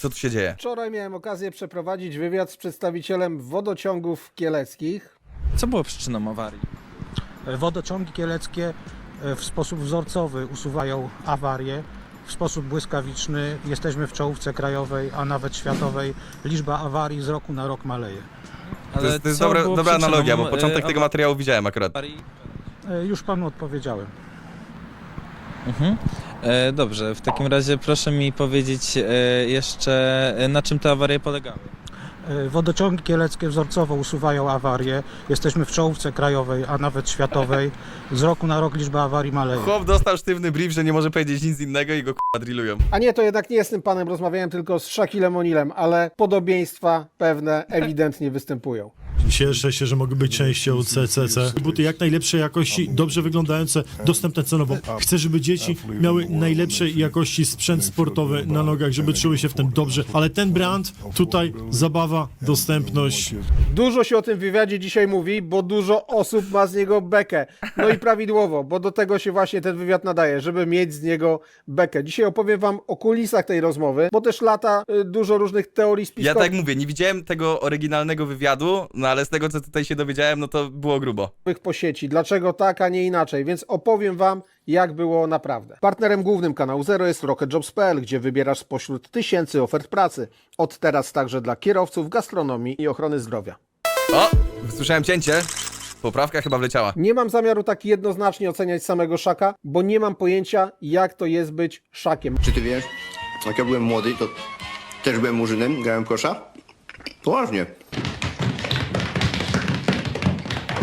Co tu się dzieje? Wczoraj miałem okazję przeprowadzić wywiad z przedstawicielem wodociągów kieleckich. Co było przyczyną awarii? Wodociągi kieleckie e, w sposób wzorcowy usuwają awarie. W sposób błyskawiczny jesteśmy w czołówce krajowej, a nawet światowej. Liczba awarii z roku na rok maleje. To jest, to jest co dobra, było dobra przyczyną, analogia, bo e, początek tego materiału widziałem akurat. awarii? E, Już panu odpowiedziałem. Mhm. E, dobrze, w takim razie proszę mi powiedzieć e, jeszcze, e, na czym te awarie polegały. Wodociągi kieleckie wzorcowo usuwają awarie. Jesteśmy w czołówce krajowej, a nawet światowej. Z roku na rok liczba awarii maleje. Chłop dostał sztywny brief, że nie może powiedzieć nic innego i go k***a drillują. A nie, to jednak nie tym panem rozmawiałem, tylko z Shakilem O'Nealem, ale podobieństwa pewne ewidentnie występują. Cieszę się, że mogę być częścią CCC. Buty jak najlepszej jakości, dobrze wyglądające, dostępne cenowo. Chcę, żeby dzieci miały najlepszej jakości sprzęt sportowy na nogach, żeby czuły się w tym dobrze. Ale ten brand tutaj zabawa, dostępność. Dużo się o tym wywiadzie dzisiaj mówi, bo dużo osób ma z niego bekę. No i prawidłowo, bo do tego się właśnie ten wywiad nadaje, żeby mieć z niego bekę. Dzisiaj opowiem wam o kulisach tej rozmowy, bo też lata y, dużo różnych teorii Ja spiskowych tak mówię, nie widziałem tego oryginalnego wywiadu, no ale z tego, co tutaj się dowiedziałem, no to było grubo. po sieci. Dlaczego tak, a nie inaczej? Więc opowiem wam, jak było naprawdę. Partnerem głównym kanału Zero jest RocketJobs.pl, gdzie wybierasz spośród tysięcy ofert pracy. Od teraz także dla kierowców, gastronomii i ochrony zdrowia. O! Słyszałem cięcie. Poprawka chyba wleciała. Nie mam zamiaru tak jednoznacznie oceniać samego Szaka, bo nie mam pojęcia, jak to jest być Szakiem. Czy ty wiesz, jak ja byłem młody, to też byłem murzynem, grałem w kosza? Poważnie.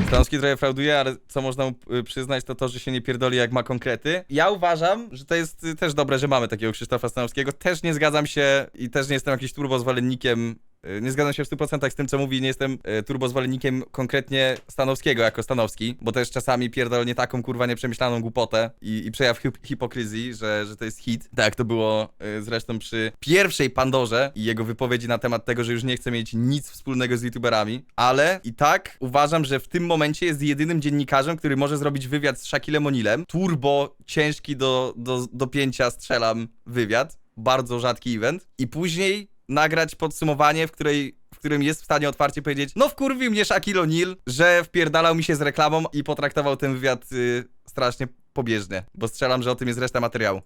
Stanowski trochę frauduje, ale co można mu y, przyznać, to to, że się nie pierdoli jak ma konkrety. Ja uważam, że to jest y, też dobre, że mamy takiego Krzysztofa Stanowskiego. Też nie zgadzam się i też nie jestem jakimś turbozwolennikiem y, nie zgadzam się w 100% z tym, co mówi, nie jestem y, turbozwolennikiem konkretnie Stanowskiego jako Stanowski, bo też czasami pierdol nie taką kurwa nieprzemyślaną głupotę i, i przejaw hip hipokryzji, że, że to jest hit. Tak to było y, zresztą przy pierwszej Pandorze i jego wypowiedzi na temat tego, że już nie chce mieć nic wspólnego z youtuberami, ale i tak uważam, że w tym momencie jest jedynym dziennikarzem, który może zrobić wywiad z Shakilem O'Nealem. Turbo ciężki do, do, do pięcia strzelam wywiad, bardzo rzadki event i później nagrać podsumowanie, w której w którym jest w stanie otwarcie powiedzieć, no wkurwił mnie Shaquille O'Neal, że wpierdalał mi się z reklamą i potraktował ten wywiad y, strasznie pobieżnie, bo strzelam, że o tym jest reszta materiału.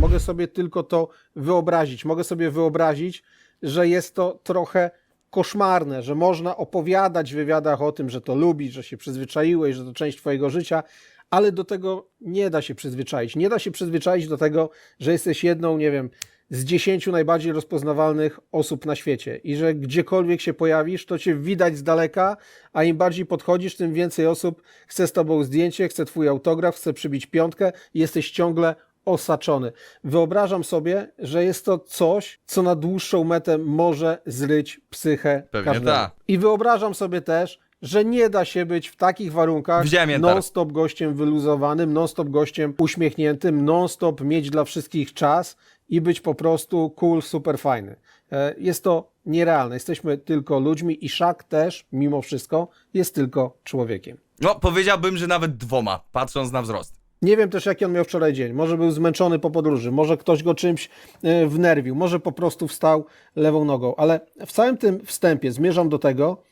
Mogę sobie tylko to wyobrazić. Mogę sobie wyobrazić, że jest to trochę koszmarne, że można opowiadać w wywiadach o tym, że to lubisz, że się przyzwyczaiłeś, że to część twojego życia, ale do tego nie da się przyzwyczaić. Nie da się przyzwyczaić do tego, że jesteś jedną, nie wiem, z dziesięciu najbardziej rozpoznawalnych osób na świecie i że gdziekolwiek się pojawisz, to cię widać z daleka, a im bardziej podchodzisz, tym więcej osób chce z tobą zdjęcie, chce twój autograf, chce przybić piątkę i jesteś ciągle osaczony. Wyobrażam sobie, że jest to coś, co na dłuższą metę może zryć psychę Pewnie każdego. tak. I wyobrażam sobie też, że nie da się być w takich warunkach non-stop gościem wyluzowanym, non-stop gościem uśmiechniętym, non-stop mieć dla wszystkich czas i być po prostu cool, super fajny. E, Jest to nierealne. Jesteśmy tylko ludźmi i Szak też, mimo wszystko, jest tylko człowiekiem. No, powiedziałbym, że nawet dwoma, patrząc na wzrost. Nie wiem też, jaki on miał wczoraj dzień. Może był zmęczony po podróży, może ktoś go czymś e, wnerwił, może po prostu wstał lewą nogą. Ale w całym tym wstępie zmierzam do tego,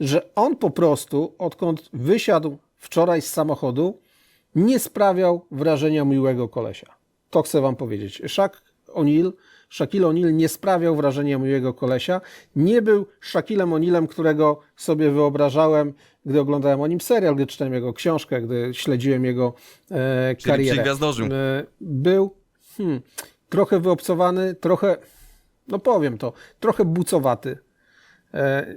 że on po prostu, odkąd wysiadł wczoraj z samochodu, nie sprawiał wrażenia miłego kolesia. To chcę wam powiedzieć. Shaq O'Neal, Shaquille O'Neal nie sprawiał wrażenia miłego kolesia. Nie był Shaquillem O'Nealem, którego sobie wyobrażałem, gdy oglądałem o nim serial, gdy czytałem jego książkę, gdy śledziłem jego e, Czyli karierę. przygwiazdorzył. E, był hmm, trochę wyobcowany, trochę, no powiem to, trochę bucowaty. E,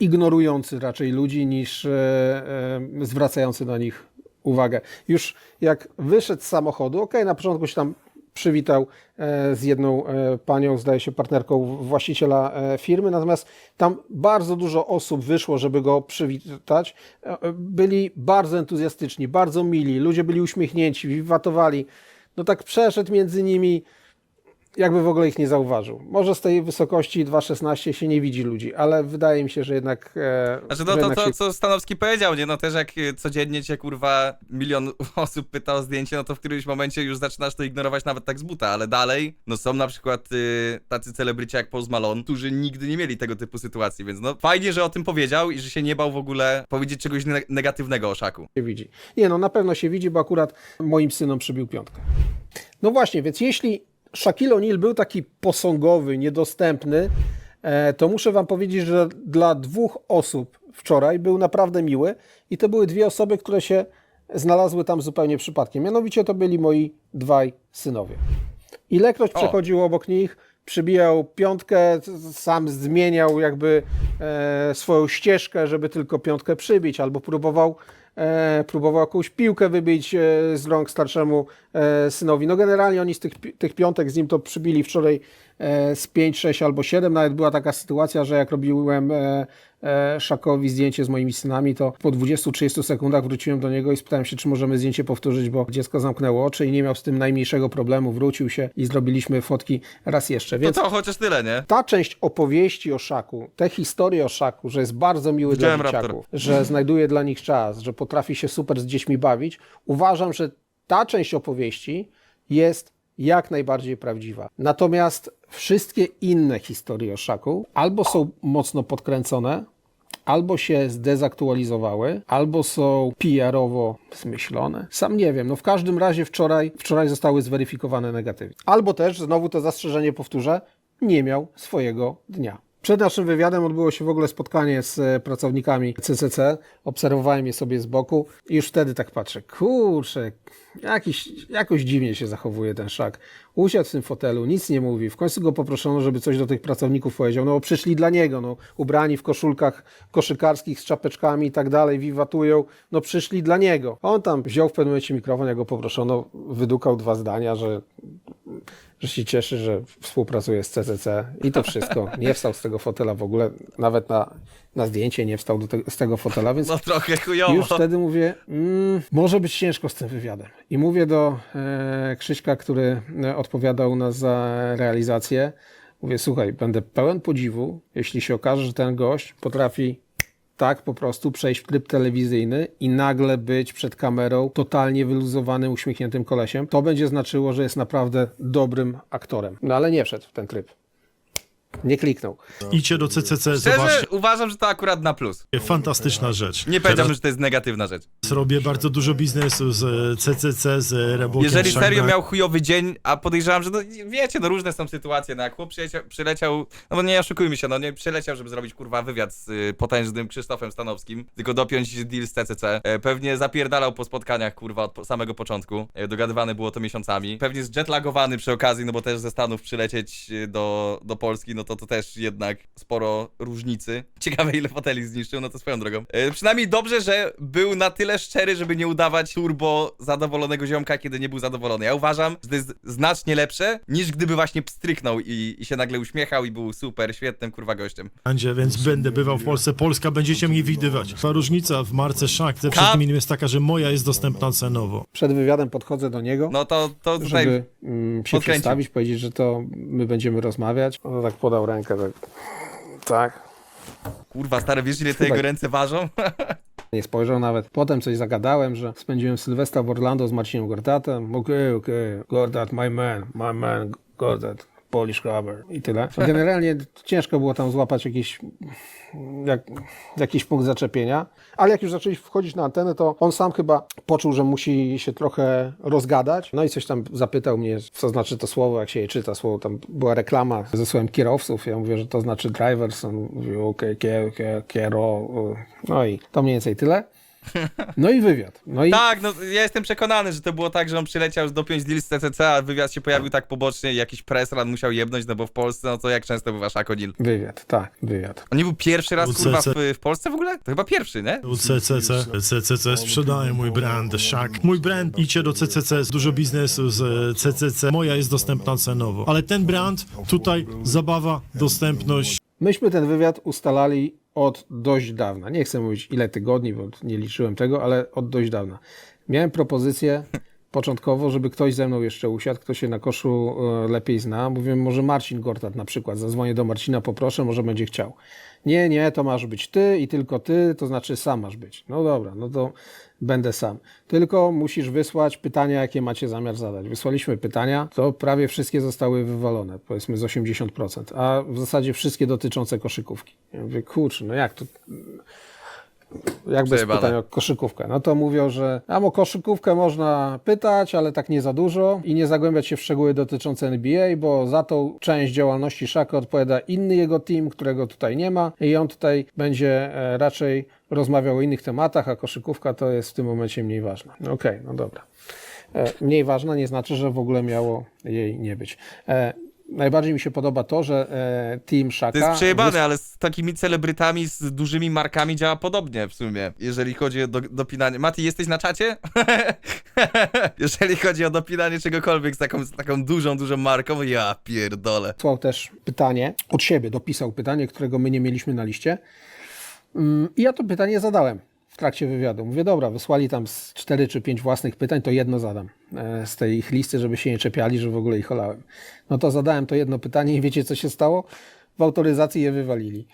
ignorujący raczej ludzi niż e, e, zwracający na nich uwagę. Już jak wyszedł z samochodu, okej, na początku się tam przywitał e, z jedną e, panią, zdaje się partnerką właściciela e, firmy, natomiast tam bardzo dużo osób wyszło, żeby go przywitać. Byli bardzo entuzjastyczni, bardzo mili, ludzie byli uśmiechnięci, wiwatowali. No tak przeszedł między nimi, jakby w ogóle ich nie zauważył. Może z tej wysokości 2,16 się nie widzi ludzi, ale wydaje mi się, że jednak. E, Znaczy, no to, jednak to się... co Stanowski powiedział, nie? No też jak y, codziennie cię, kurwa, milion osób pyta o zdjęcie, no to w którymś momencie już zaczynasz to ignorować nawet tak z buta, ale dalej, no są na przykład y, tacy celebryci jak Post Malone, którzy nigdy nie mieli tego typu sytuacji, więc no fajnie, że o tym powiedział i że się nie bał w ogóle powiedzieć czegoś ne- negatywnego o Szaku. się widzi. Nie, no na pewno się widzi, bo akurat moim synom przybił piątkę. No właśnie, więc jeśli Shaquille O'Neal był taki posągowy, niedostępny, e, to muszę wam powiedzieć, że dla dwóch osób wczoraj był naprawdę miły i to były dwie osoby, które się znalazły tam zupełnie przypadkiem. Mianowicie to byli moi dwaj synowie. Ilekroć O. przechodził obok nich, przybijał piątkę, sam zmieniał jakby e, swoją ścieżkę, żeby tylko piątkę przybić, albo próbował, próbował jakąś piłkę wybić e, z rąk starszemu e, synowi. No generalnie oni z tych, tych piątek z nim to przybili wczoraj e, z 5, 6 albo 7. Nawet była taka sytuacja, że jak robiłem e, e, Szakowi zdjęcie z moimi synami, to po 20-30 sekundach wróciłem do niego i spytałem się, czy możemy zdjęcie powtórzyć, bo dziecko zamknęło oczy i nie miał z tym najmniejszego problemu. Wrócił się i zrobiliśmy fotki raz jeszcze. Więc to chociaż tyle, nie? ta część opowieści o Szaku, te historie o Szaku, że jest bardzo miły Widziałem dla dzieciaków, że znajduje dla nich czas, że potrafi się super z dziećmi bawić, uważam, że ta część opowieści jest jak najbardziej prawdziwa. Natomiast wszystkie inne historie o Szaku albo są mocno podkręcone, albo się zdezaktualizowały, albo są PR-owo zmyślone. Sam nie wiem. No w każdym razie wczoraj, wczoraj zostały zweryfikowane negatywnie. Albo też, znowu to zastrzeżenie powtórzę, nie miał swojego dnia. Przed naszym wywiadem odbyło się w ogóle spotkanie z e, pracownikami CCC. Obserwowałem je sobie z boku i już wtedy tak patrzę. Kurczę, jakiś, jakoś dziwnie się zachowuje ten szak. Usiadł w tym fotelu, nic nie mówi. W końcu go poproszono, żeby coś do tych pracowników powiedział. No bo przyszli dla niego, no, ubrani w koszulkach koszykarskich z czapeczkami i tak dalej, wiwatują. No przyszli dla niego. On tam wziął w pewnym momencie mikrofon, jak go poproszono, wydukał dwa zdania, że że się cieszy, że współpracuje z CCC i to wszystko. Nie wstał z tego fotela w ogóle, nawet na, na zdjęcie nie wstał te, z tego fotela, więc No trochę chujowo. już wtedy mówię, mm, może być ciężko z tym wywiadem. I mówię do e, Krzyśka, który e, odpowiadał u nas za realizację, mówię, słuchaj, będę pełen podziwu, jeśli się okaże, że ten gość potrafi tak po prostu przejść w tryb telewizyjny i nagle być przed kamerą totalnie wyluzowanym, uśmiechniętym kolesiem. To będzie znaczyło, że jest naprawdę dobrym aktorem. No ale nie wszedł w ten tryb. Nie kliknął. Idźcie do CCC, Szczerze zobaczcie, uważam, że to akurat na plus. fantastyczna rzecz. Nie powiedziałbym, że to jest negatywna rzecz. Robię bardzo dużo biznesu z e, CCC, z Reebokiem. Jeżeli serio miał chujowy dzień, a podejrzewam, że no wiecie, no różne są sytuacje, no jak chłop przyleciał, przyleciał no bo nie oszukujmy się, no nie przyleciał, żeby zrobić kurwa wywiad z y, potężnym Krzysztofem Stanowskim, tylko dopiąć deal z CCC. E, pewnie zapierdalał po spotkaniach kurwa od po, samego początku, e, dogadywane było to miesiącami. Pewnie jest jetlagowany przy okazji, no bo też ze Stanów przylecieć y, do, do Polski, no to to też jednak sporo różnicy. Ciekawe ile foteli zniszczył, no to swoją drogą. E, przynajmniej dobrze, że był na tyle szczery, żeby nie udawać turbo zadowolonego ziomka, kiedy nie był zadowolony. Ja uważam, że to jest znacznie lepsze, niż gdyby właśnie pstryknął i, i się nagle uśmiechał i był super, świetnym kurwa gościem. Andzie, więc będę bywał w Polsce. Polska będziecie mnie widywać. Ta różnica w marce Szak ze wszystkim innym jest taka, że moja jest dostępna cenowo. Przed wywiadem podchodzę do niego. No to, to tutaj... żeby mm, się podkręcił. przedstawić, powiedzieć, że to my będziemy rozmawiać. On tak podał rękę, tak. Tak. Kurwa, stary, wiesz ile te jego ręce ważą? Nie spojrzał nawet. Potem coś zagadałem, że spędziłem Sylwestra w Orlando z Marcinem Gordatem. Okej, okej, Gordat, my man, my man, Gordat, Polish rubber i tyle. Generalnie ciężko było tam złapać jakiś, jak, jakiś punkt zaczepienia, ale jak już zaczęli wchodzić na antenę, to on sam chyba poczuł, że musi się trochę rozgadać. No i coś tam zapytał mnie, co znaczy to słowo, jak się je czyta słowo. Tam była reklama ze słowem kierowców. Ja mówię, że to znaczy drivers. On mówił, okej, kier, kiero. No i to mniej więcej tyle. No i wywiad. No i tak, no ja jestem przekonany, że to było tak, że on przyleciał dopiąć deal z CCC, a wywiad się pojawił tak pobocznie i jakiś press run musiał jebnąć, no bo w Polsce, no to jak często bywa Szakodil? wywiad, tak, wywiad. On nie był pierwszy raz, kurwa, w, w Polsce w ogóle? To chyba pierwszy, nie? U CCC, CCC sprzedaje mój brand Szak. Mój brand, idźcie do CCC, jest dużo biznesu z e, CCC. Moja jest dostępna cenowo. Ale ten brand, tutaj zabawa, dostępność, Myśmy ten wywiad ustalali od dość dawna. Nie chcę mówić ile tygodni, bo nie liczyłem tego, ale od dość dawna. Miałem propozycję początkowo, żeby ktoś ze mną jeszcze usiadł, kto się na koszu e, lepiej zna. Mówiłem, może Marcin Gortat na przykład. Zadzwonię do Marcina, poproszę, może będzie chciał. Nie, nie, to masz być ty i tylko ty, to znaczy sam masz być. No dobra, no to będę sam. Tylko musisz wysłać pytania, jakie macie zamiar zadać. Wysłaliśmy pytania, to prawie wszystkie zostały wywalone, powiedzmy z 80%, a w zasadzie wszystkie dotyczące koszykówki. Ja mówię, kurczę, no jak to jak bez Przejebane. pytań o koszykówkę. No to mówią, że tam o koszykówkę można pytać, ale tak nie za dużo i nie zagłębiać się w szczegóły dotyczące NBA, bo za tą część działalności Szaka odpowiada inny jego team, którego tutaj nie ma i on tutaj będzie e, raczej rozmawiał o innych tematach, a koszykówka to jest w tym momencie mniej ważna. No Okej, no dobra. E, Mniej ważna nie znaczy, że w ogóle miało jej nie być. E, Najbardziej mi się podoba to, że e, team Szaka... To jest przejebane, ale z takimi celebrytami, z dużymi markami działa podobnie w sumie, jeżeli chodzi o do, dopinanie. Mati, jesteś na czacie? jeżeli chodzi o dopinanie czegokolwiek z taką, z taką dużą, dużą marką, ja pierdolę. wysłał też pytanie od siebie, dopisał pytanie, którego my nie mieliśmy na liście. Mm, I ja to pytanie zadałem w trakcie wywiadu. Mówię, dobra, wysłali tam z cztery czy pięć własnych pytań, to jedno zadam e, z tej ich listy, żeby się nie czepiali, że w ogóle ich olałem. No to zadałem to jedno pytanie i wiecie, co się stało? W autoryzacji je wywalili.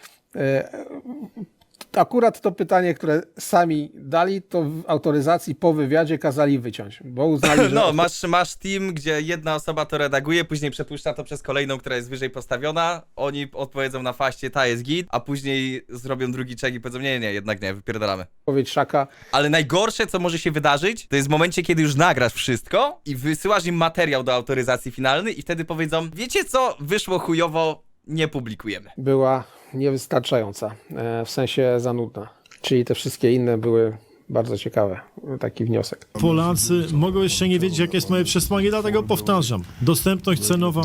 Akurat to pytanie, które sami dali, to w autoryzacji po wywiadzie kazali wyciąć, bo uznali, że No, masz, masz team, gdzie jedna osoba to redaguje, później przepuszcza to przez kolejną, która jest wyżej postawiona, oni odpowiedzą na faście, ta jest git, a później zrobią drugi check i powiedzą, nie, nie, jednak nie, wypierdalamy. odpowiedź Szaka Ale najgorsze, co może się wydarzyć, to jest w momencie, kiedy już nagrasz wszystko i wysyłasz im materiał do autoryzacji finalnej i wtedy powiedzą, wiecie co, wyszło chujowo, nie publikujemy. była niewystarczająca, e, w sensie zanudna. Czyli te wszystkie inne były bardzo ciekawe. Taki wniosek. Polacy mogą jeszcze nie wiedzieć, jakie jest moje przesłanie, dlatego powtarzam. Dostępność cenowa,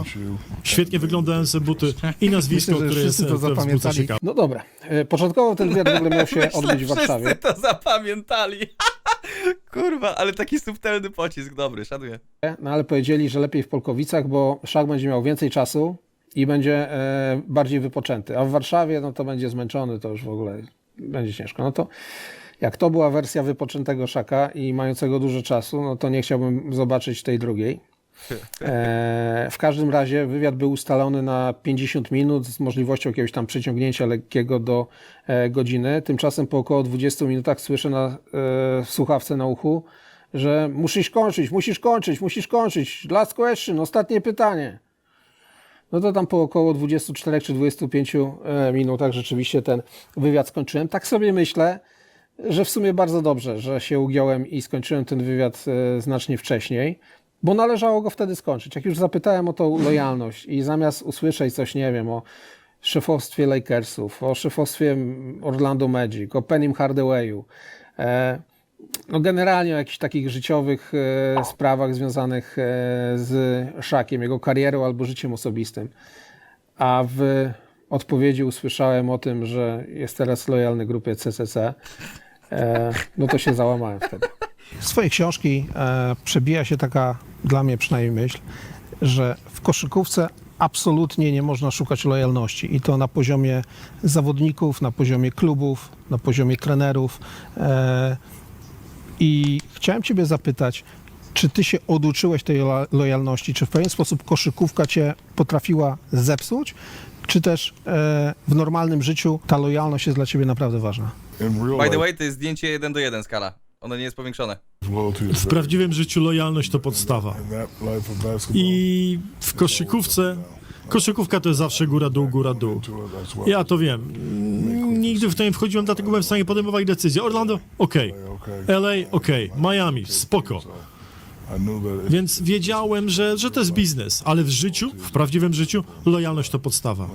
świetnie wyglądające buty i nazwisko, Myślę, które jest wszyscy to wzbudza zapamiętali. No dobra. E, Początkowo ten wywiad w ogóle miał się Myślę, odbyć w Warszawie. wszyscy to zapamiętali. Kurwa, ale taki subtelny pocisk, dobry, szanuję. No ale powiedzieli, że lepiej w Polkowicach, bo Szak będzie miał więcej czasu i będzie e, bardziej wypoczęty. A w Warszawie, no to będzie zmęczony, to już w ogóle będzie ciężko. No to jak to była wersja wypoczętego Szaka i mającego dużo czasu, no to nie chciałbym zobaczyć tej drugiej. E, w każdym razie wywiad był ustalony na 50 minut z możliwością jakiegoś tam przeciągnięcia lekkiego do e, godziny. Tymczasem po około 20 minutach słyszę na, e, słuchawce na uchu, że musisz kończyć, musisz kończyć, musisz kończyć. Last question, ostatnie pytanie. No to tam po około 24 czy 25 e, minutach rzeczywiście ten wywiad skończyłem. Tak sobie myślę, że w sumie bardzo dobrze, że się ugiąłem i skończyłem ten wywiad e, znacznie wcześniej, bo należało go wtedy skończyć. Jak już zapytałem o tą lojalność i zamiast usłyszeć coś, nie wiem, o szefostwie Lakersów, o szefostwie Orlando Magic, o Pennym Hardawayu, e, no generalnie o jakichś takich życiowych e, sprawach związanych e, z Szakiem, jego karierą albo życiem osobistym. A w odpowiedzi usłyszałem o tym, że jest teraz lojalny grupie CCC, e, no to się załamałem wtedy. Z swojej książki e, przebija się taka, dla mnie przynajmniej myśl, że w koszykówce absolutnie nie można szukać lojalności i to na poziomie zawodników, na poziomie klubów, na poziomie trenerów. E, I chciałem Ciebie zapytać, czy Ty się oduczyłeś tej lo- lojalności? Czy w pewien sposób koszykówka Cię potrafiła zepsuć? Czy też e, w normalnym życiu ta lojalność jest dla Ciebie naprawdę ważna? By the way, to jest zdjęcie 1 do 1 skala. Ono nie jest powiększone. W prawdziwym życiu lojalność to podstawa. I w koszykówce, koszykówka to jest zawsze góra-dół, góra-dół. Ja to wiem. Nigdy w to nie wchodziłem, dlatego byłem w stanie podejmować decyzje. Orlando, okej. LA, okej. Miami, spoko. Więc wiedziałem, że, że to jest biznes, ale w życiu, w prawdziwym życiu, lojalność to podstawa.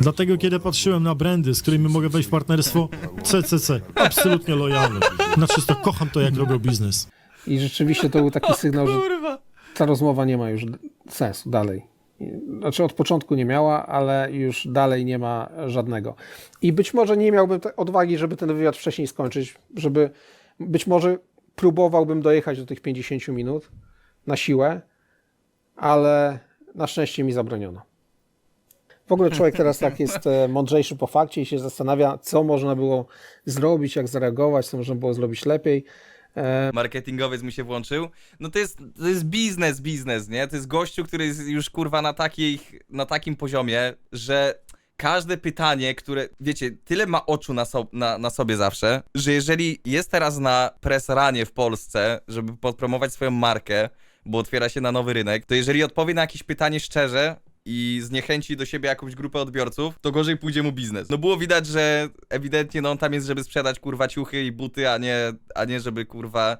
Dlatego, kiedy patrzyłem na brandy, z którymi mogę wejść w partnerstwo, CCC, absolutnie lojalny. Na czysto kocham to, jak robią biznes. I rzeczywiście to był taki sygnał, że ta rozmowa nie ma już sensu dalej. Znaczy od początku nie miała, ale już dalej nie ma żadnego. I być może nie miałbym odwagi, żeby ten wywiad wcześniej skończyć, żeby być może próbowałbym dojechać do tych 50 minut na siłę, ale na szczęście mi zabroniono. W ogóle człowiek teraz tak jest e, mądrzejszy po fakcie i się zastanawia, co można było zrobić, jak zareagować, co można było zrobić lepiej. E, marketingowiec mu się włączył. No to jest, to jest biznes, biznes, nie? To jest gościu, który jest już kurwa na, takiej, na takim poziomie, że każde pytanie, które, wiecie, tyle ma oczu na, so, na, na sobie zawsze, że jeżeli jest teraz na press runie w Polsce, żeby podpromować swoją markę, bo otwiera się na nowy rynek, to jeżeli odpowie na jakieś pytanie szczerze, i zniechęci do siebie jakąś grupę odbiorców, to gorzej pójdzie mu biznes. No było widać, że ewidentnie no on tam jest, żeby sprzedać kurwa ciuchy i buty, a nie, a nie żeby kurwa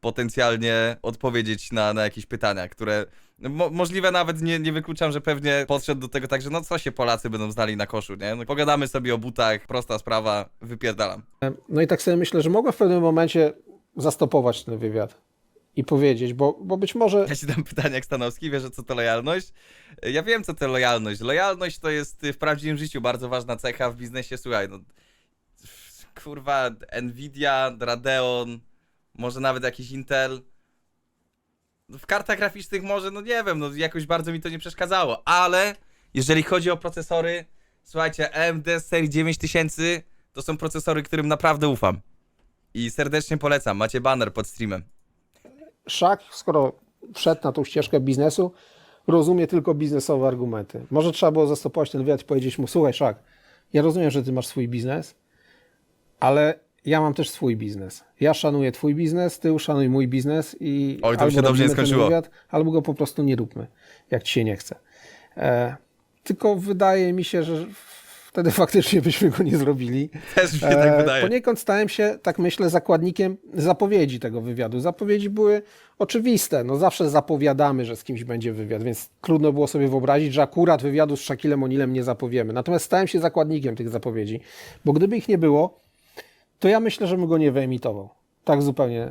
potencjalnie odpowiedzieć na, na jakieś pytania, które no, mo możliwe nawet nie, nie wykluczam, że pewnie podszedł do tego tak, że no co się Polacy będą znali na koszu, nie? No, pogadamy sobie o butach, prosta sprawa, wypierdalam. No i tak sobie myślę, że mogłem w pewnym momencie zastopować ten wywiad i powiedzieć, bo, bo być może Ja ci dam pytanie jak Stanowski, wiesz, co to lojalność? Ja wiem, co to lojalność. Lojalność to jest w prawdziwym życiu bardzo ważna cecha w biznesie, słuchaj, no kurwa, Nvidia, Radeon, może nawet jakiś Intel. W kartach graficznych może, no nie wiem, no jakoś bardzo mi to nie przeszkadzało, ale jeżeli chodzi o procesory, słuchajcie, AMD serii 9000 to są procesory, którym naprawdę ufam. I serdecznie polecam, macie banner pod streamem. Szak, skoro wszedł na tą ścieżkę biznesu, rozumie tylko biznesowe argumenty. Może trzeba było zastopować ten wywiad i powiedzieć mu, słuchaj Szak, ja rozumiem, że ty masz swój biznes, ale ja mam też swój biznes. Ja szanuję twój biznes, ty uszanuj mój biznes i Oj, to się dobrze nie skończyło. Wywiad, albo go po prostu nie róbmy, jak ci się nie chce. E, tylko wydaje mi się, że wtedy faktycznie byśmy go nie zrobili. Też mi się tak E, wydaje. Poniekąd stałem się, tak myślę, zakładnikiem zapowiedzi tego wywiadu. Zapowiedzi były oczywiste. No zawsze zapowiadamy, że z kimś będzie wywiad, więc trudno było sobie wyobrazić, że akurat wywiadu z Shakilem O'Nealem nie zapowiemy. Natomiast stałem się zakładnikiem tych zapowiedzi, bo gdyby ich nie było, to ja myślę, że bym go nie wyemitował. Tak zupełnie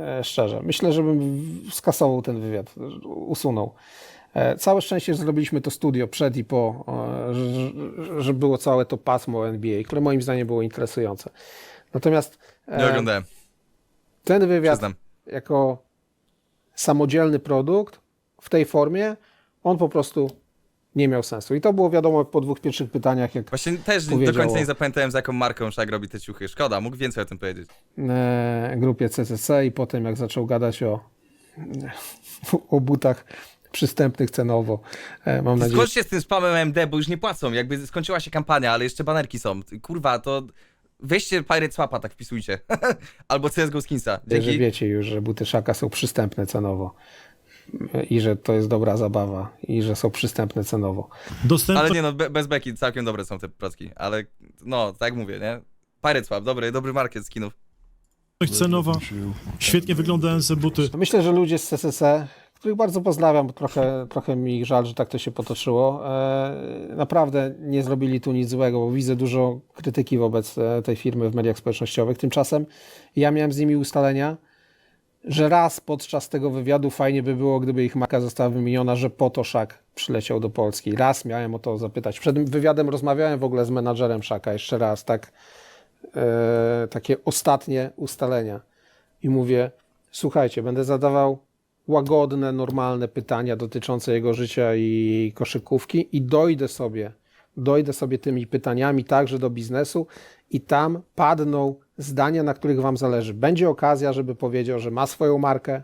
e, szczerze. Myślę, że bym skasował ten wywiad, usunął. E, Całe szczęście, że zrobiliśmy to studio przed i po, e, że, że było całe to pasmo NBA, które moim zdaniem było interesujące. Natomiast e, Nie oglądałem, ten wywiad przyznam. jako samodzielny produkt w tej formie, on po prostu nie miał sensu. I to było wiadomo po dwóch pierwszych pytaniach, jak Właśnie też do końca nie zapamiętałem, z jaką marką Szak robi te ciuchy. Szkoda, mógł więcej o tym powiedzieć. grupie CCC i potem jak zaczął gadać o, o butach przystępnych cenowo. E, mam nadzieję, Skończcie z tym spamem AMD, bo już nie płacą. Jakby skończyła się kampania, ale jeszcze banerki są. Kurwa, to weźcie Pirate Swapa, tak wpisujcie. Albo CSGO Skinsa. że Dzięki. wiecie już, że buty Szaka są przystępne cenowo i że to jest dobra zabawa i że są przystępne cenowo. Dostępność Ale nie no, be, bez beki całkiem dobre są te procki. Ale no, tak mówię, nie? Pirate Swap, dobry, dobry market skinów. cenowa, świetnie wyglądające buty. Myślę, że ludzie z CCC, których bardzo pozdrawiam, trochę, trochę mi żal, że tak to się potoczyło, e, naprawdę nie zrobili tu nic złego, bo widzę dużo krytyki wobec e, tej firmy w mediach społecznościowych. Tymczasem ja miałem z nimi ustalenia, że raz podczas tego wywiadu fajnie by było, gdyby ich marka została wymieniona, że po Szak przyleciał do Polski. Raz miałem o to zapytać. Przed wywiadem rozmawiałem w ogóle z menadżerem Szaka, jeszcze raz, tak, e, takie ostatnie ustalenia. I mówię, słuchajcie, będę zadawał łagodne, normalne pytania dotyczące jego życia i koszykówki i dojdę sobie, dojdę sobie tymi pytaniami także do biznesu i tam padną zdania, na których wam zależy. Będzie okazja, żeby powiedział, że ma swoją markę,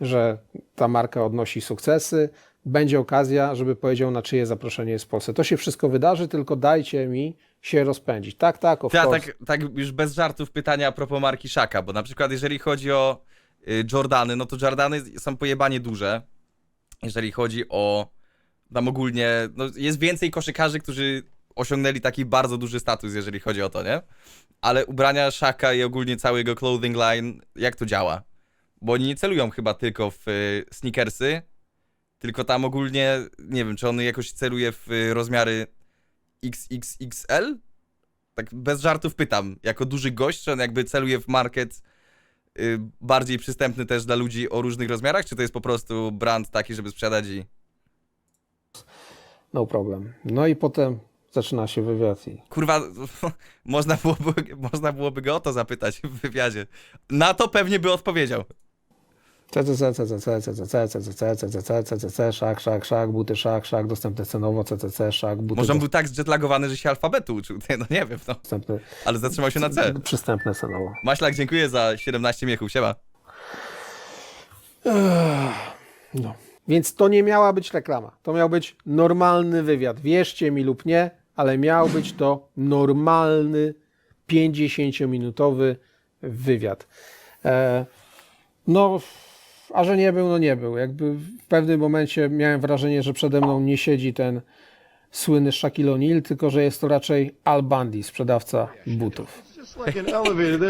że ta marka odnosi sukcesy. Będzie okazja, żeby powiedział, na czyje zaproszenie jest w Polsce. To się wszystko wydarzy, tylko dajcie mi się rozpędzić. Tak, tak, of Ja course. tak, tak już bez żartów pytania a propos marki Szaka, bo na przykład jeżeli chodzi o Jordany, no to Jordany są pojebanie duże. Jeżeli chodzi o tam ogólnie, no jest więcej koszykarzy, którzy osiągnęli taki bardzo duży status, jeżeli chodzi o to, nie? Ale ubrania Szaka i ogólnie cały jego clothing line, jak to działa? Bo oni nie celują chyba tylko w y, sneakersy, tylko tam ogólnie, nie wiem, czy on jakoś celuje w y, rozmiary XXXL? tak bez żartów pytam, jako duży gość, czy on jakby celuje w market y, bardziej przystępny też dla ludzi o różnych rozmiarach, czy to jest po prostu brand taki, żeby sprzedać i... No problem. No i potem zaczyna się wywiad i Kurwa, można byłoby, można byłoby go o to zapytać w wywiadzie. Na to pewnie by odpowiedział. CCC, CCC, CCC, CCC, CCC, CCC, szak, szak, szak, buty, szak, szak, dostępne cenowo, CCC, szak, buty, Może on był tak zjetlagowany, że się alfabetu uczył. No nie wiem, no. dostępne, Ale zatrzymał się na C. przystępne cenowo. Maślak, dziękuję za 17 miechów, siema. No. Więc to nie miała być reklama. To miał być normalny wywiad. Wierzcie mi lub nie, ale miał być to normalny 50-minutowy wywiad. E, no, a że nie był, no nie był. Jakby w pewnym momencie miałem wrażenie, że przede mną nie siedzi ten słynny Shaquille O'Neal, tylko że jest to raczej Al Bundy, sprzedawca butów.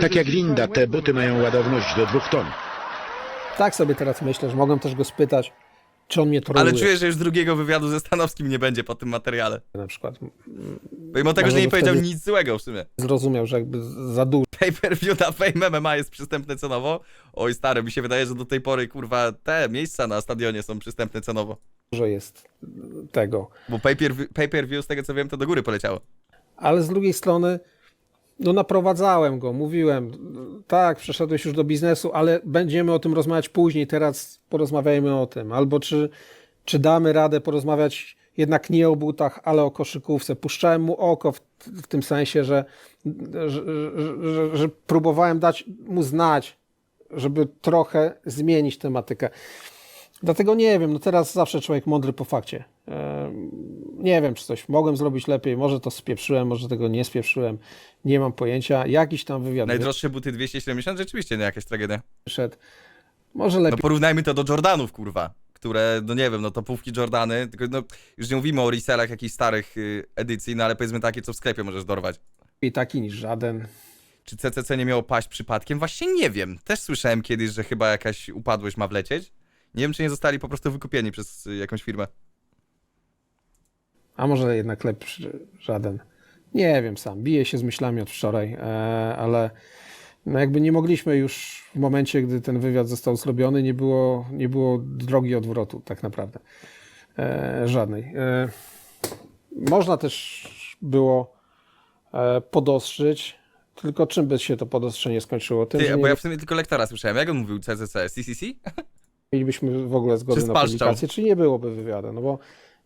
Tak jak winda, te buty mają ładowność do dwóch ton. Tak sobie teraz myślę, że mogłem też go spytać, czy on mnie troluje Ale czuję, że już drugiego wywiadu ze Stanowskim nie będzie po tym materiale. na przykład. Pomimo tego, Może że nie powiedział nic złego w sumie. Zrozumiał, że jakby za dużo Pay-per-view na Fame MMA jest przystępne cenowo. Oj stary, mi się wydaje, że do tej pory, kurwa, te miejsca na stadionie są przystępne cenowo. jest tego. Bo pay-per-view, pay-per-view z tego co wiem, to do góry poleciało. Ale z drugiej strony, no naprowadzałem go, mówiłem, tak, przeszedłeś już do biznesu, ale będziemy o tym rozmawiać później, teraz porozmawiajmy o tym. Albo czy, czy damy radę porozmawiać jednak nie o butach, ale o koszykówce. Puszczałem mu oko w, w tym sensie, że, że, że, że, że próbowałem dać mu znać, żeby trochę zmienić tematykę. Dlatego nie wiem, no teraz zawsze człowiek mądry po fakcie. Nie wiem, czy coś mogłem zrobić lepiej, może to spieprzyłem, może tego nie spieprzyłem, nie mam pojęcia. Jakiś tam wywiad Najdroższe buty 270, rzeczywiście nie jakaś tragedia. wyszedł. Może No lepiej porównajmy to do Jordanów, kurwa. Które, no nie wiem, no topówki Jordany, tylko no, już nie mówimy o resellach jakichś starych y, edycji, no ale powiedzmy takie, co w sklepie możesz dorwać. taki niż żaden. Czy CCC nie miało paść przypadkiem? Właśnie nie wiem. Też słyszałem kiedyś, że chyba jakaś upadłość ma wlecieć. Nie wiem, czy nie zostali po prostu wykupieni przez jakąś firmę. A może jednak lepszy żaden. Nie wiem sam, biję się z myślami od wczoraj, e, ale no jakby nie mogliśmy już w momencie, gdy ten wywiad został zrobiony, nie było, nie było drogi odwrotu tak naprawdę. E, żadnej. E, można też było podostrzyć, tylko czym by się to podostrzenie skończyło? Tym, Ty, bo ja w sumie tylko lektora słyszałem. Jak on mówił CCC? CCC? mielibyśmy w ogóle zgody Czy na spaszczał? publikację, czy nie byłoby wywiadu, no bo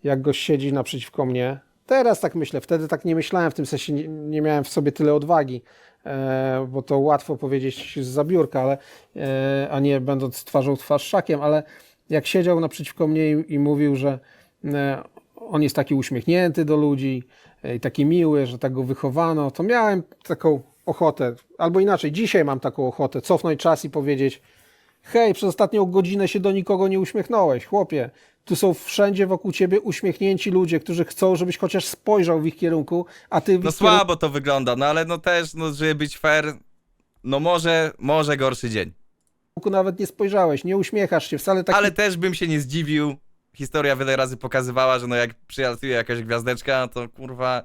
jak gość siedzi naprzeciwko mnie, teraz tak myślę, wtedy tak nie myślałem, w tym sensie nie, nie miałem w sobie tyle odwagi, e, bo to łatwo powiedzieć z zabiórka, ale, e, a nie będąc twarzą w twarz szakiem, ale jak siedział naprzeciwko mnie i, i mówił, że e, on jest taki uśmiechnięty do ludzi e, i taki miły, że tak go wychowano, to miałem taką ochotę, albo inaczej, dzisiaj mam taką ochotę, cofnąć czas i powiedzieć, Hej, przez ostatnią godzinę się do nikogo nie uśmiechnąłeś, chłopie. Tu są wszędzie wokół ciebie uśmiechnięci ludzie, którzy chcą, żebyś chociaż spojrzał w ich kierunku, a ty w No ich kierunku słabo to wygląda, no ale no też, no żeby być fair, no może, może gorszy dzień. nawet nie spojrzałeś, nie uśmiechasz się wcale tak. Ale też bym się nie zdziwił. Historia wiele razy pokazywała, że no jak przylatuje jakaś gwiazdeczka, to kurwa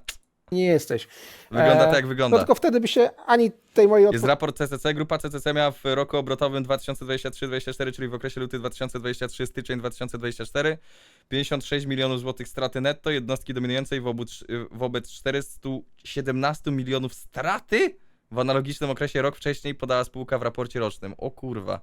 nie jesteś. wygląda E, tak jak wygląda. No tylko wtedy by się ani tej mojej Jest odpowiedzi raport CCC. Grupa CCC miała w roku obrotowym 2023-2024, czyli w okresie luty 2023, styczeń 2024, 56 milionów złotych straty netto, jednostki dominującej wobec, wobec 417 milionów straty w analogicznym okresie rok wcześniej podała spółka w raporcie rocznym. O kurwa.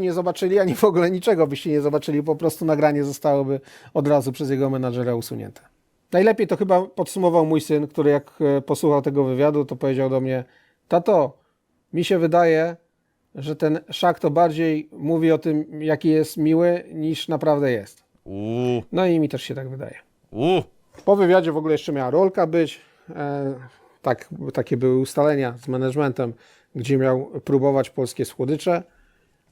nie zobaczyli, ani w ogóle niczego byście nie zobaczyli, po prostu nagranie zostałoby od razu przez jego menadżera usunięte. Najlepiej to chyba podsumował mój syn, który jak e, posłuchał tego wywiadu, to powiedział do mnie, tato, mi się wydaje, że ten szak to bardziej mówi o tym, jaki jest miły, niż naprawdę jest. Uuu, No i mi też się tak wydaje. uuu. Po wywiadzie w ogóle jeszcze miała rolka być. E, tak, takie były ustalenia z managementem, gdzie miał próbować polskie słodycze.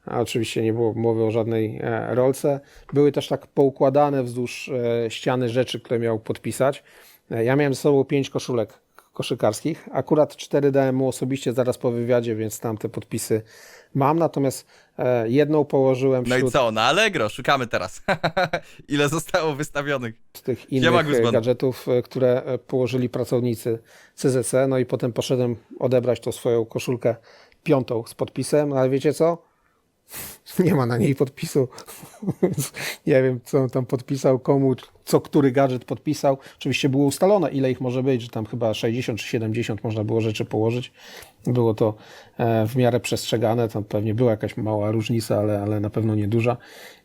A oczywiście nie było mowy o żadnej e, rolce. Były też tak poukładane wzdłuż e, ściany rzeczy, które miał podpisać. E, ja miałem ze sobą pięć koszulek koszykarskich. Akurat cztery dałem mu osobiście zaraz po wywiadzie, więc tam te podpisy mam. Natomiast jedną położyłem No i wśród co? Na Allegro, szukamy teraz. Ile zostało wystawionych? z tych innych gadżetów, które położyli pracownicy CZC. No i potem poszedłem odebrać tą swoją koszulkę piątą z podpisem, no ale wiecie co? Nie ma na niej podpisu. Nie wiem, co on tam podpisał, komu, co który gadżet podpisał. Oczywiście było ustalone, ile ich może być, że tam chyba 60 czy 70 można było rzeczy położyć. Było to e, w miarę przestrzegane. Tam pewnie była jakaś mała różnica, ale, ale na pewno nie duża.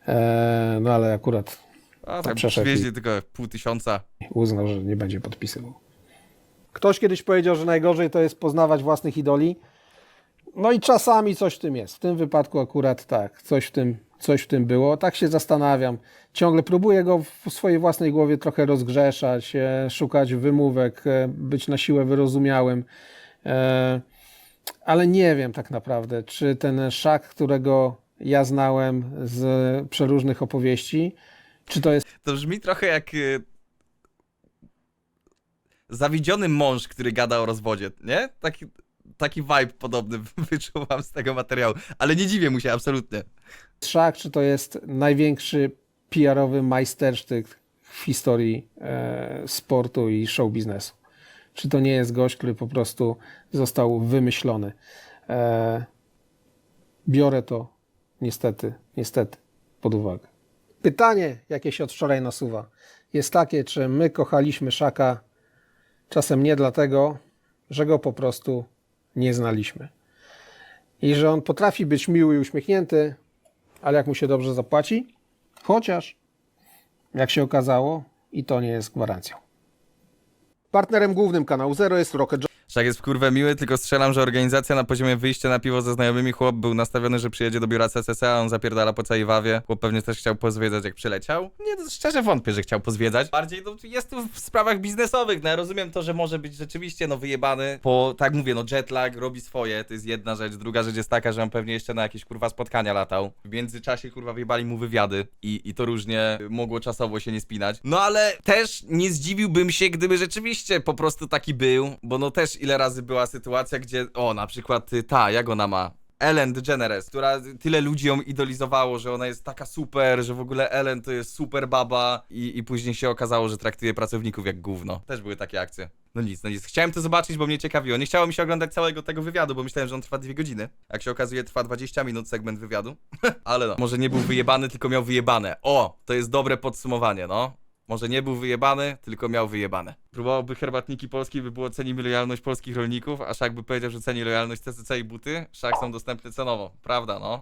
E, no ale akurat A tak przeszedł przywieźli tylko pół tysiąca. uznał, że nie będzie podpisywał. Ktoś kiedyś powiedział, że najgorzej to jest poznawać własnych idoli. No i czasami coś w tym jest. W tym wypadku akurat tak, coś w tym, coś w tym było. Tak się zastanawiam. Ciągle próbuję go w swojej własnej głowie trochę rozgrzeszać, e, szukać wymówek, e, być na siłę wyrozumiałym. E, ale nie wiem tak naprawdę, czy ten szak, którego ja znałem z przeróżnych opowieści, czy to jest To brzmi trochę jak zawiedziony mąż, który gada o rozwodzie, nie? Taki, taki vibe podobny wyczuwam z tego materiału, ale nie dziwię mu się absolutnie. Szak, czy to jest największy PR-owy majstersztyk w historii e, sportu i show biznesu? Czy to nie jest gość, który po prostu został wymyślony? E, biorę to niestety, niestety pod uwagę. Pytanie, jakie się od wczoraj nasuwa, jest takie, czy my kochaliśmy Szaka czasem nie dlatego, że go po prostu nie znaliśmy. I że on potrafi być miły i uśmiechnięty, ale jak mu się dobrze zapłaci, chociaż jak się okazało, i to nie jest gwarancją. Partnerem głównym kanału Zero jest Rocket Szak jest kurwę miły, tylko strzelam, że organizacja na poziomie wyjścia na piwo ze znajomymi chłop był nastawiony, że przyjedzie do biura CCC, a on zapierdala po całej wawie. Chłop pewnie też chciał pozwiedzać, jak przyleciał. Nie, no, szczerze wątpię, że chciał pozwiedzać. Bardziej no, jest tu w sprawach biznesowych, no ja rozumiem to, że może być rzeczywiście, no wyjebany, po, tak mówię, no jetlag robi swoje, to jest jedna rzecz. Druga rzecz jest taka, że on pewnie jeszcze na jakieś kurwa spotkania latał. W międzyczasie kurwa wyjebali mu wywiady i, i to różnie mogło czasowo się nie spinać. No ale też nie zdziwiłbym się, gdyby rzeczywiście po prostu taki był, bo no też ile razy była sytuacja, gdzie, o na przykład y, ta, jak ona ma? Ellen DeGeneres, która tyle ludzi ją idolizowało, że ona jest taka super, że w ogóle Ellen to jest super baba i, i później się okazało, że traktuje pracowników jak gówno. Też były takie akcje. No nic, no nic. Chciałem to zobaczyć, bo mnie ciekawiło. Nie chciało mi się oglądać całego tego wywiadu, bo myślałem, że on trwa dwie godziny. Jak się okazuje, trwa 20 minut segment wywiadu. Ale no, może nie był wyjebany, tylko miał wyjebane. O, to jest dobre podsumowanie, no. Może nie był wyjebany, tylko miał wyjebane. Próbowałby herbatniki polskiej, by było cenimy lojalność polskich rolników, a Szak by powiedział, że ceni lojalność CCC i buty. Szak są dostępne cenowo. Prawda, no.